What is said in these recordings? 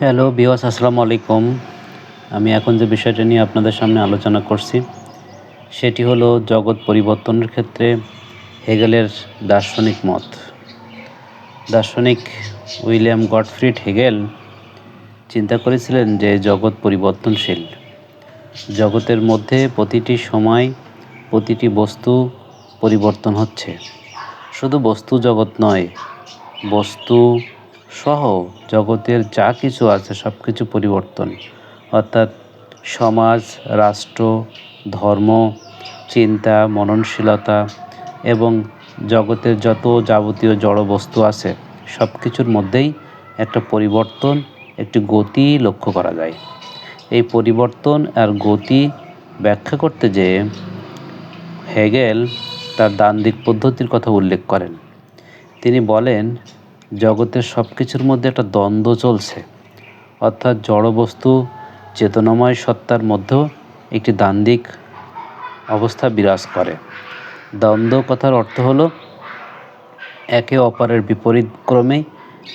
Hello বিওয়াস আসসালামু আলাইকুম। আমি এখন যে বিষয়টা নিয়ে আপনাদের সামনে আলোচনা করছি, সেটি হলো জগৎ পরিবর্তনের ক্ষেত্রে হেগেলের দার্শনিক মত। দার্শনিক উইলিয়াম গডফ্রিড হেগেল চিন্তা করেছিলেন যে জগৎ পরিবর্তনশীল। জগতের মধ্যে প্রতিটি সময় প্রতিটি বস্তু পরিবর্তন হচ্ছে। শুধু বস্তু জগৎ নয়, বস্তু সহ জগতের যা কিছু আছে সব কিছু পরিবর্তন। অর্থাৎ সমাজ, রাষ্ট্র, ধর্ম, চিন্তা, মননশীলতা এবং জগতের যত যাবতীয় জড় বস্তু আছে সব কিছুর মধ্যেই একটা পরিবর্তন, একটি গতি লক্ষ্য করা যায়। এই পরিবর্তন আর গতি ব্যাখ্যা করতে যেয়ে হেগেল তার দান্দিক পদ্ধতির কথা উল্লেখ করেন। তিনি বলেন জগতের সব কিছুর মধ্যে একটা দ্বন্দ্ব চলছে। অর্থাৎ জড়বস্তু চেতনাময় সত্তার মধ্যেও একটি দান্দিক অবস্থা বিরাজ করে। দ্বন্দ্ব কথার অর্থ হলো, একে অপরের বিপরীত ক্রমে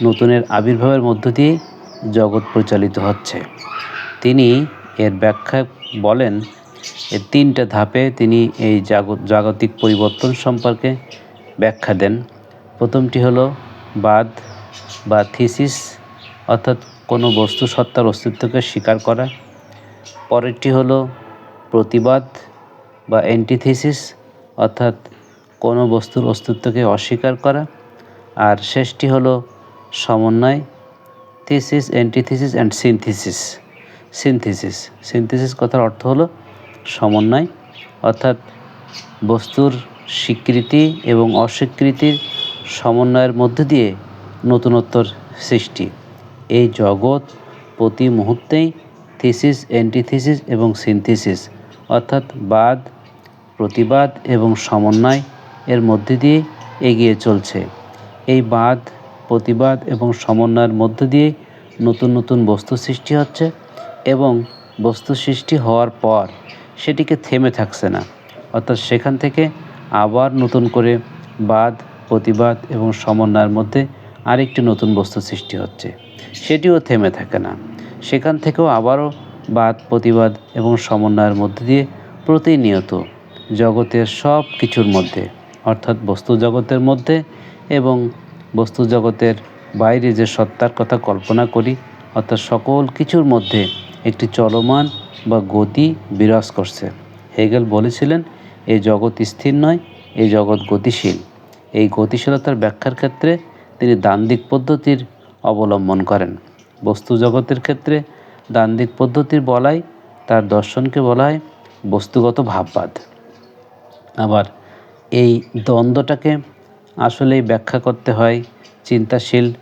নতুনের আবির্ভাবের মধ্য দিয়ে জগৎ পরিচালিত হচ্ছে। তিনি এর ব্যাখ্যা বলেন এর তিনটা ধাপে তিনি এই জাগত জাগতিক পরিবর্তন সম্পর্কে ব্যাখ্যা দেন। প্রথমটি হলো বাদ বা থিসিস অর্থাৎ কোনো বস্তু সত্তার অস্তিত্বকে স্বীকার করা। পরেরটি হলো প্রতিবাদ বা অ্যান্টিথিসিস অর্থাৎ কোনো বস্তুর অস্তিত্বকে অস্বীকার করা। আর শেষটি হলো সমন্বয়, thesis antithesis and synthesis synthesis synthesis কথার অর্থ হলো সমন্বয়, অর্থাৎ বস্তুর স্বীকৃতি এবং অস্বীকৃতির সমন্বয়ের মধ্য দিয়ে নতুনত্বর সৃষ্টি। এই জগৎ প্রতি মুহূর্তেই থিসিস অ্যান্টিথিসিস এবং সিনথিসিস, অর্থাৎ বাদ, প্রতিবাদ এবং সমন্বয় এর মধ্যে দিয়ে এগিয়ে চলছে। এই বাদ, প্রতিবাদ এবং সমন্বয়ের মধ্য দিয়ে নতুন নতুন বস্তু সৃষ্টি হচ্ছে এবং বস্তু সৃষ্টি হওয়ার পর সেটিকে থেমে থাকছে না। অর্থাৎ সেখান থেকে আবার নতুন করে বাদ প্রতিবাদ এবং সমন্বয়ের মধ্যে আরেকটি নতুন বস্তু সৃষ্টি হচ্ছে। সেটিও থেমে থাকে না। সেখান থেকেও আবারও বাদ, প্রতিবাদ এবং সমন্বয়ের মধ্যে দিয়ে প্রতিনিয়ত জগতের সব কিছুর মধ্যে, অর্থাৎ বস্তু জগতের মধ্যে এবং বস্তু জগতের বাইরে যে সত্তার কথা কল্পনা করি, অর্থাৎ সকল কিছুর মধ্যে একটি চলমান বা গতি বিরাজ করছে। হেগেল বলেছিলেন এই জগৎ স্থির নয় এই জগৎ গতিশীল। এই গতিশীলতার ব্যাখ্যার ক্ষেত্রে তিনি দান্দিক পদ্ধতির অবলম্বন করেন। বস্তু জগতের ক্ষেত্রে দান্দিক পদ্ধতির বলাই, তার দর্শনকে বলা হয় বস্তুগত ভাববাদ। আবার এই দ্বন্দ্বটাকে আসলেই ব্যাখ্যা করতে হয় চিন্তাশীল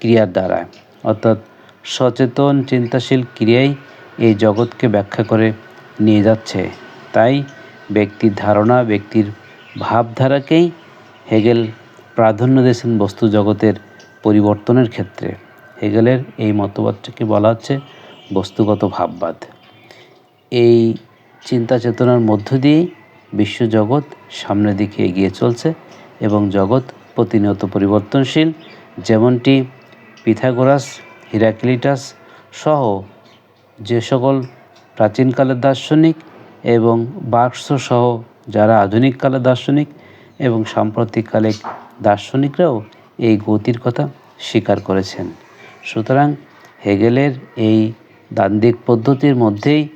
ক্রিয়ার দ্বারা। অর্থাৎ সচেতন চিন্তাশীল ক্রিয়াই এই জগৎকে ব্যাখ্যা করে নিয়ে যাচ্ছে। তাই ব্যক্তির ধারণা, ব্যক্তির ভাবধারাকেই হেগেল প্রাধান্য দিয়েছেন বস্তু জগতের পরিবর্তনের ক্ষেত্রে। হেগেলের এই মতবাদটাকে বলা হচ্ছে বস্তুগত ভাববাদ। এই চিন্তা চেতনার মধ্য দিয়েই বিশ্বজগৎ সামনের দিকে এগিয়ে চলছে এবং জগৎ প্রতিনিয়ত পরিবর্তনশীল, যেমনটি পিথাগোরাস, হিরাক্লিটাস সহ যে সকল প্রাচীনকালের দার্শনিক এবং বাক্স সহ যারা আধুনিককালের দার্শনিক এবং সাম্প্রতিককালে দার্শনিকরাও এই গতির কথা স্বীকার করেছেন। সুতরাং হেগেলের এই দান্দিক পদ্ধতির মধ্যেই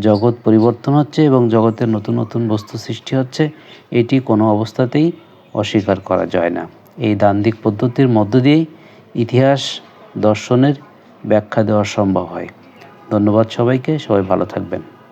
জগৎ পরিবর্তন হচ্ছে এবং জগতের নতুন নতুন বস্তু সৃষ্টি হচ্ছে, এটি কোনো অবস্থাতেই অস্বীকার করা যায় না। এই দান্দিক পদ্ধতির মধ্য দিয়েই ইতিহাস দর্শনের ব্যাখ্যা দেওয়া সম্ভব হয়। ধন্যবাদ সবাইকে, সবাই ভালো থাকবেন।